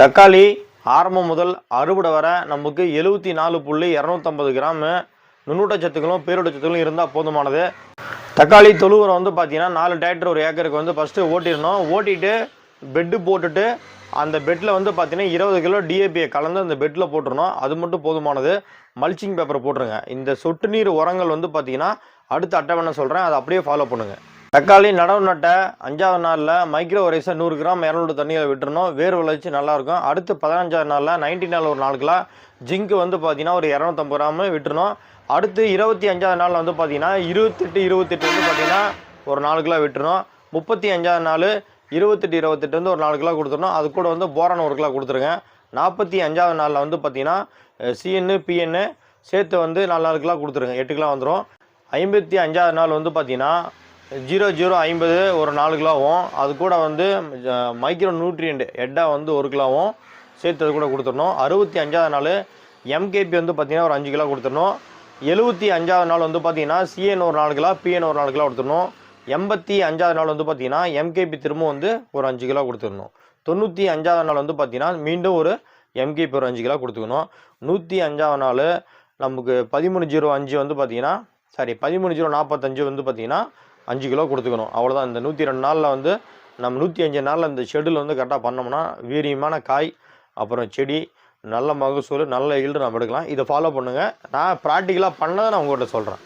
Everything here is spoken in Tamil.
தக்காளி ஆரம்பம் முதல் அறுவடை வர நமக்கு எழுபத்தி நாலு புள்ளி இரநூத்தம்பது கிராமு. நுண்ணூட்டச்சத்துக்களும் பேரூட்டச்சத்துக்களும் இருந்தால் போதுமானது. தக்காளி தொழுவுரம் வந்து பார்த்தீங்கன்னா நாலு டேக்டர் ஒரு ஏக்கருக்கு வந்து ஃபஸ்ட்டு ஓட்டிடணும். ஓட்டிட்டு பெட்டு போட்டுட்டு அந்த பெட்டில் வந்து பார்த்தீங்கன்னா இருபது கிலோ டிஏபியை கலந்து அந்த பெட்டில் போட்டுருணும் அது மட்டும் போதுமானது. மல்ச்சிங் பேப்பர் போட்டுருங்க. இந்த சொட்டு நீர் உரங்கள் வந்து பார்த்தீங்கன்னா அடுத்த அட்டவணை சொல்கிறேன் அதை அப்படியே ஃபாலோ பண்ணுங்கள் தக்காளி நடவு நட்ட அஞ்சாவது நாளில் மைக்ரோ வரைஸை நூறு கிராம் இரநூறு தண்ணியில் விட்டுருணும் வேர் வளர்ச்சி நல்லாயிருக்கும். அடுத்து பதினஞ்சாவது நாளில் நைன்டி நாள் ஒரு நாலு கிலோ ஜிங்க் வந்து பார்த்தீங்கன்னா ஒரு இரநூத்தம்பது கிராம் விட்டுருணும் அடுத்து இருபத்தி அஞ்சாவது நாளில் வந்து பார்த்தீங்கன்னா இருபத்தெட்டு இருபத்தெட்டு வந்து பார்த்தீங்கன்னா ஒரு நாலு கிலோ முப்பத்தி அஞ்சாவது நாள் இருபத்தெட்டு இருபத்தெட்டு வந்து ஒரு நாலு கிலோ கொடுத்துருணும் அது கூட வந்து போரான் ஒரு கிலோ கொடுத்துருங்க. நாற்பத்தி அஞ்சாவது நாளில் வந்து பார்த்தீங்கன்னா சிஎன்னு பிஎன்னு சேர்த்து வந்து நாலு நாலு கிலோ கொடுத்துருங்க. எட்டு கிலோ வந்துடும் ஐம்பத்தி அஞ்சாவது நாள் வந்து பார்த்தீங்கன்னா ஜீரோ ஜீரோ ஐம்பது ஒரு நாலு கிலோவும். அது கூட வந்து மைக்ரோ நியூட்ரியண்ட் எட்டா வந்து ஒரு கிலோவும் சேர்த்து அது கூட கொடுத்துடணும். அறுபத்தி அஞ்சாவது நாள் எம்கேபி வந்து பார்த்திங்கன்னா ஒரு அஞ்சு கிலோ கொடுத்துடணும். எழுபத்தி அஞ்சாவது நாள் வந்து பார்த்தீங்கன்னா சிஎன் ஒரு நாலு கிலோ பிஎன் ஒரு நாலு கிலோ கொடுத்துடணும். எண்பத்தி அஞ்சாவது நாள் வந்து பார்த்திங்கன்னா எம்கேபி திரும்ப வந்து ஒரு அஞ்சு கிலோ கொடுத்துடணும். தொண்ணூற்றி அஞ்சாவது நாள் வந்து பார்த்திங்கன்னா மீண்டும் ஒரு எம்கேபி ஒரு அஞ்சு கிலோ கொடுத்துக்கணும். நூற்றி அஞ்சாவது நாள் நமக்கு பதிமூணு ஜீரோ அஞ்சு வந்து பார்த்திங்கன்னா சாரி பதிமூணு ஜீரோ நாற்பத்தஞ்சு வந்து பார்த்திங்கன்னா அஞ்சு கிலோ கொடுத்துக்கணும். அவ்வளோதான் இந்த நூற்றி ரெண்டு நாளில் வந்து நம்ம நூற்றி அஞ்சு நாளில் இந்த ஷெடியூல் வந்து கரெக்டாக பண்ணோம்னா வீரியமான காய் அப்புறம் செடி நல்ல மகசூல் நல்ல ஈல்டு நம்ம எடுக்கலாம். இதை ஃபாலோ பண்ணுங்கள் நான் ப்ராக்டிக்கலாக பண்ணதை நான் உங்கள்கிட்ட சொல்கிறேன்